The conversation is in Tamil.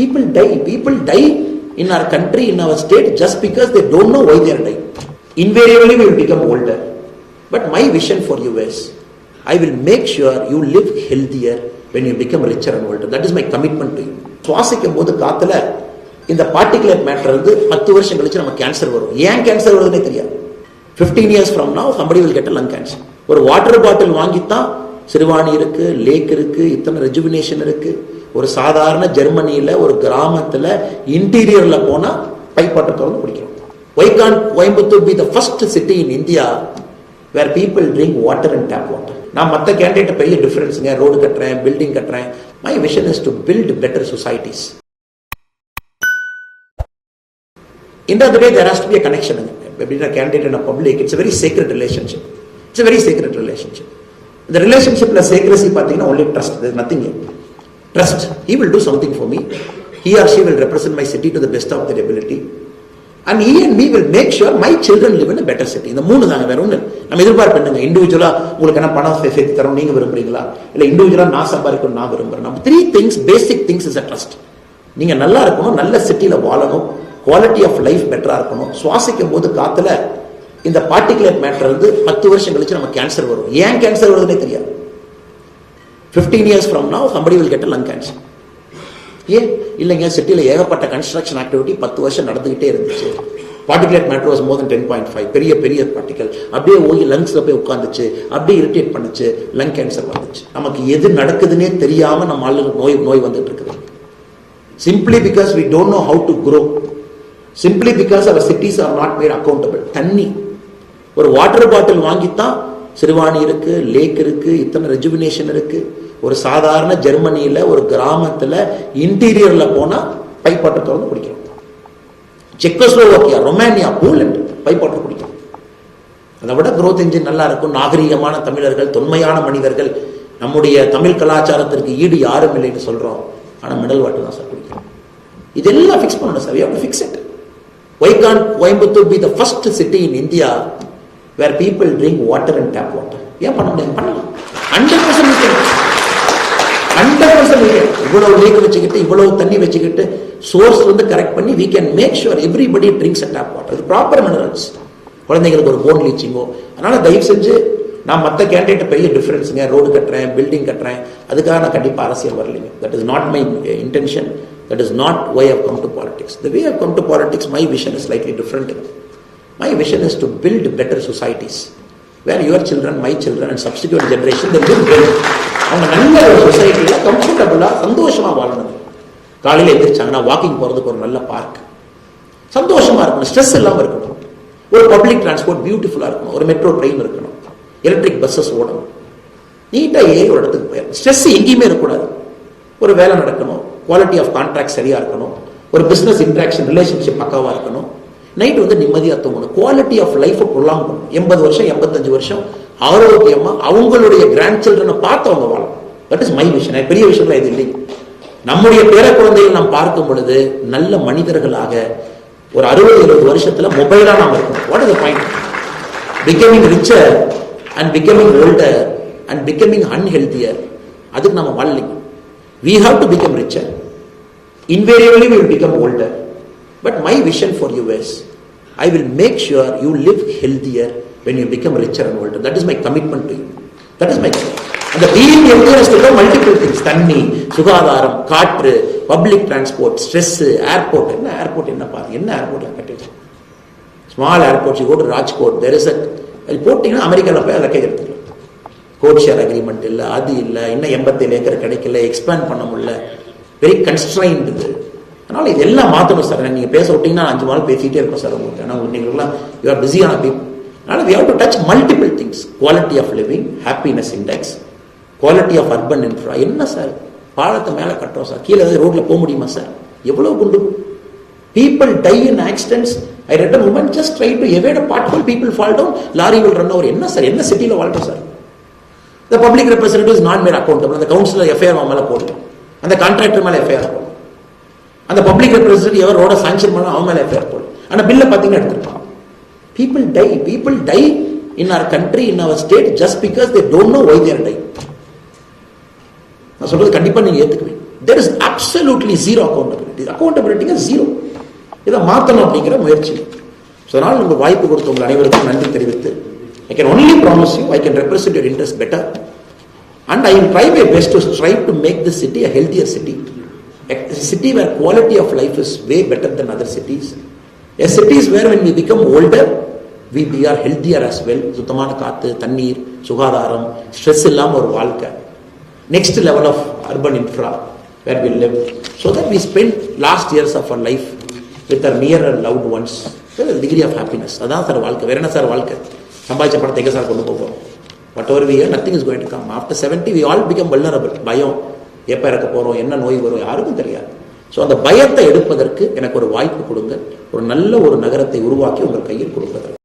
People die. People die in our country, in our state, just because they don't know why they are dying. Invariably, we will become older. But my vision for you is, I will make sure you live healthier when you become richer and older. That is my commitment to you. சுவாசிக்கும் போது காத்துல இந்த பார்ட்டிகுலர் மேட்டர் வந்து பத்து வருஷம் கழிச்சு நம்ம கேன்சர் வரும் ஏன் கேன்சர் வருதுன்னே தெரியாது 15 years from now somebody will get a lung cancer ஒரு வாட்டர் பாட்டில் வாங்கித்தான் சிறுவாணி இருக்கு லேக் இருக்கு இத்தனை ரெஜுவினேஷன் இருக்கு ஒரு சாதாரண ஜெர்மனியில் ஒரு கிராமத்தில் இன்டீரியரில் போனால் பைப்பாட்டை திறந்து குடிக்கிறோம் why can't Coimbatore be the first city in India where people drink water and tap water நான் மற்ற கேண்டிடேட்டை பெரிய டிஃப்ரென்ஸுங்க ரோடு கட்டுறேன் பில்டிங் கட்டுறேன் my vision is to build better societies இந்த day there has to be connection எப்படின்னா candidate and public it's very secret relationship it's very secret relationship இந்த ரிலேஷன்ஷிப்பில் சீக்ரஸி பார்த்தீங்கன்னா only trust nothing Trust. He will do something for me. He or she will represent my city to the best of their ability. And he and me will make sure my children live in better city இந்த மூணு தாங்க வேற ஒன்று நம்ம எதிர்பார்ப்பு என்னங்க இண்டிவிஜுவலா உங்களுக்கு என்ன பணம் சேர்த்து தரோம் நீங்க விரும்புறீங்களா? இல்ல இண்டிவிஜுவலா நான் சம்பாதிக்கணும் நான் விரும்புறேன். நம்ம three things basic things is a trust நீங்க நல்லா இருக்கணும் நல்ல சிட்டியில் வாழணும். குவாலிட்டி ஆஃப் லைஃப் பெட்டரா இருக்கணும். சுவாசிக்கும் போது காத்துல இந்த பார்ட்டிகுலர் மேட்டர் வந்து பத்து வருஷம் கழிச்சு நம்ம கேன்சர் வரும். ஏன் கேன்சர் வருதுன்னே தெரியாது. 15 years from now somebody will get lung cancer ஏன்? இல்லைங்க சிட்டியில் ஏகப்பட்ட கன்ஸ்ட்ரக்ஷன் ஆக்டிவிட்டி பத்து வருஷம் நடந்துகிட்டே இருந்துச்சு. Particulate matter was more than ten point five பெரிய பெரிய பார்ட்டிகல் அப்படியே போய் லங்ஸில் போய் உட்காந்துச்சு அப்படியே இரிட்டேட் பண்ணுச்சு. லங் கேன்சர் வந்துச்சு. நமக்கு எது நடக்குதுன்னே தெரியாமல் நம்ம ஆளுங்க நோய் நோய் வந்துட்டு இருக்குது simply because we don't know how to grow simply because our cities are not made accountable தண்ணி. ஒரு வாட்டர் பாட்டில் வாங்கித்தான் சிறுவாணி இருக்கு லேக் இருக்கு இத்தனை ரெஜுவினேஷன் இருக்கு. ஒரு சாதாரண ஜெர்மனியில ஒரு கிராமத்துல இன்டீரியர்ல போனா பைப் திறந்து குடிக்கிறோம். செக்கோஸ்லோவாக்கியா ரொமானியா போலண்ட் பைப் குடிக்கிறோம். அதை விட குரோத் இன்ஜின் நல்லா இருக்கும். நாகரீகமான தமிழர்கள் தொன்மையான மனிதர்கள். நம்முடைய தமிழ் கலாச்சாரத்திற்கு ஈடு யாரும் இல்லைன்னு சொல்றோம். ஆனா மிடல் வாட்டர் தான் சார் குடிக்கிறோம். இதெல்லாம் ஃபிக்ஸ் பண்ணணும் sir we have to fix it why can't Coimbatore be the first city in India where people drink water and tap water ஏன் பண்ண முடியாது? பண்ணலாம். ஹண்ட்ரட் பர்சன்ட் ஹண்ட்ரட் பர்சன்ட் இவ்வளவு லேக் வச்சுக்கிட்டு இவ்வளவு தண்ணி வச்சுக்கிட்டு சோர்ஸ் வந்து கரெக்ட் பண்ணி we can make sure everybody drinks and tap water இது ப்ராப்பர் மினரல்ஸ் குழந்தைங்களுக்கு ஒரு போன் லீச்சிங்கோ அதனால தயவு செஞ்சு நான் மற்ற கேண்டிடேட் பெரிய டிஃப்ரென்ஸுங்க ரோடு கட்டுறேன் பில்டிங் கட்டுறேன் அதுக்காக நான் கண்டிப்பாக அரசியல் வரலைங்க. That is not my intention that is not way of come to politics the way of come to politics my vision is likely different my vision is to build better societies where your children my children and substitute generation அவங்க நல்ல ஒரு சொசைட்டியில் கம்ஃபர்டபுளாக சந்தோஷமாக வாழணும். காலையில் எழுந்திரிச்சாங்கன்னா வாக்கிங் போகிறதுக்கு ஒரு நல்ல பார்க் சந்தோஷமாக இருக்கணும். ஸ்ட்ரெஸ் இல்லாமல் இருக்கணும். ஒரு பப்ளிக் டிரான்ஸ்போர்ட் பியூட்டிஃபுல்லாக இருக்கணும். ஒரு மெட்ரோ ட்ரெயின் இருக்கணும். எலக்ட்ரிக் பஸ்ஸஸ் ஓடணும். நீட்டாக ஏறி ஒரு இடத்துக்கு போயிடும் ஸ்ட்ரெஸ் எங்கேயுமே இருக்கக்கூடாது. ஒரு வேலை நடக்கணும். குவாலிட்டி ஆஃப் கான்ட்ராக்ட் சரியாக இருக்கணும். ஒரு பிஸ்னஸ் இன்ட்ராக்ஷன் ரிலேஷன்ஷிப் பக்காவாக இருக்கணும். நைட் வந்து நிம்மதியாக தூங்கணும். குவாலிட்டி ஆஃப் லைஃப்பை ப்ரொலாங் பண்ணணும். எண்பது வருஷம் எண்பத்தஞ்சு வருஷம் ஆரோக்கியமாக அவங்களுடைய கிராண்ட் சில்ட்ரனை பார்த்து அவங்க வாழும் தட் இஸ் மை விஷன் பெரிய விஷயம்லாம் இது இல்லைங்க. நம்முடைய பேர குழந்தைகள் நாம் பார்க்கும் பொழுது நல்ல மனிதர்களாக ஒரு அறுபது எழுபது வருஷத்துல மொபைலா நாம் இருக்கணும். What is point becoming richer and becoming older and becoming unhealthier அதுக்கு நம்ம வாழலைங்க. We have to become richer invariably will become older but my vision for you is i will make sure you live healthier when you become richer and older. That is my commitment to you. That is my அந்த being healthier has multiple things தண்ணி சுகாதாரம் காற்று பப்ளிக் டிரான்ஸ்போர்ட் ஸ்ட்ரெஸ்ஸு ஏர்போர்ட் என்ன ஏர்போர்ட் என்ன பாருங்க என்ன ஏர்போர்ட்டில் கட்டிடுச்சு ஸ்மால் ஏர்போர்ட் கூட ராஜ்கோட் தெர் இஸ் அது போட்டிங்கன்னா அமெரிக்காவில் போய் லக்கேஜ் எடுத்துக்கலாம் கோட் ஷேர் அக்ரிமெண்ட் இல்லை அது இல்லை இன்னும் எண்பத்தேழு ஏக்கர் கிடைக்கல எக்ஸ்பேண்ட் பண்ண முடியல. வெரி கன்ஸ்ட்ரைன்டு அதனால இதெல்லாம் மாற்றணும் சார். நீங்கள் பேச விட்டீங்கன்னா அஞ்சு நாள் பேசிகிட்டே இருக்கும் சார் உங்களுக்கு ஏன்னா நீங்களாம் யூ ஆர் பிஸியான பீப்புள் அதனால் we have to touch multiple things quality of living happiness index quality of urban infra என்ன சார்? பாலத்தை மேலே கட்டுறோம் சார். கீழே ரோட்ல போக முடியுமா சார்? எவ்வளோ குண்டு? People die in accidents I read a woman just try to evade a pothole people fall down lorry will run over என்ன சார்? என்ன சிட்டியில் வாழ்றோம் சார்? த பப்ளிக் ரெப்ரஸன்டேட்டிவ் நான் மேட் அக்கௌண்டபிள் அந்த கவுன்சிலர் எஃப்ஐஆர் அவன் மேலே போடணும் அந்த கான்ட்ராக்டர் மேலே எஃப்ஐஆர் போடணும் அந்த பப்ளிக் ரெப்ரஸன்டேட்டிவ் எவர் ரோட சாங்ஷன் பண்ண அவன் மேலே எஃப்ஐஆர் போடும். ஆனால் பில்லை பார்த்தீங்கன்னா எடுத்துருப்பான். People die people die in our country in our state just because they don't know why they die நான் சொல்றது கண்டிப்பாக நீங்க ஏற்றுக்குவேன் there is absolutely zero accountability அக்கௌண்டபிலிட்டிங்க zero இதை மாற்றணும் அப்படிங்கிற முயற்சி. ஸோ அதனால் நம்ம வாய்ப்பு கொடுத்த உங்கள் அனைவருக்கும் நன்றி தெரிவித்து I can only promise you I can represent your interest better and I will try my best to try to make the city a healthier city city where quality of life is way better then other cities a cities where when we become older we be are healthier as well சுத்தமான காற்று தண்ணீர் சுகாதாரம் ஸ்ட்ரெஸ் இல்லாமல் ஒரு வாழ்க்கை. Next level of urban infra where we live so that we spend last years of our life with our near and loved ones degree of happiness அதான் சார் வாழ்க்கை. வேற என்ன சார் வாழ்க்கை? சம்பாதிச்ச படத்தை எங்கே சார் கொண்டு போக பட் ஒரு year nothing is going to come after seventy we all become vulnerable பயம். எப்போ இறக்க போறோம் என்ன நோய் வரும் யாருக்கும் தெரியாது. ஸோ அந்த பயத்தை எடுப்பதற்கு எனக்கு ஒரு வாய்ப்பு கொடுங்க. ஒரு நல்ல ஒரு நகரத்தை உருவாக்கி உங்கள் கையில் கொடுப்பதற்கு.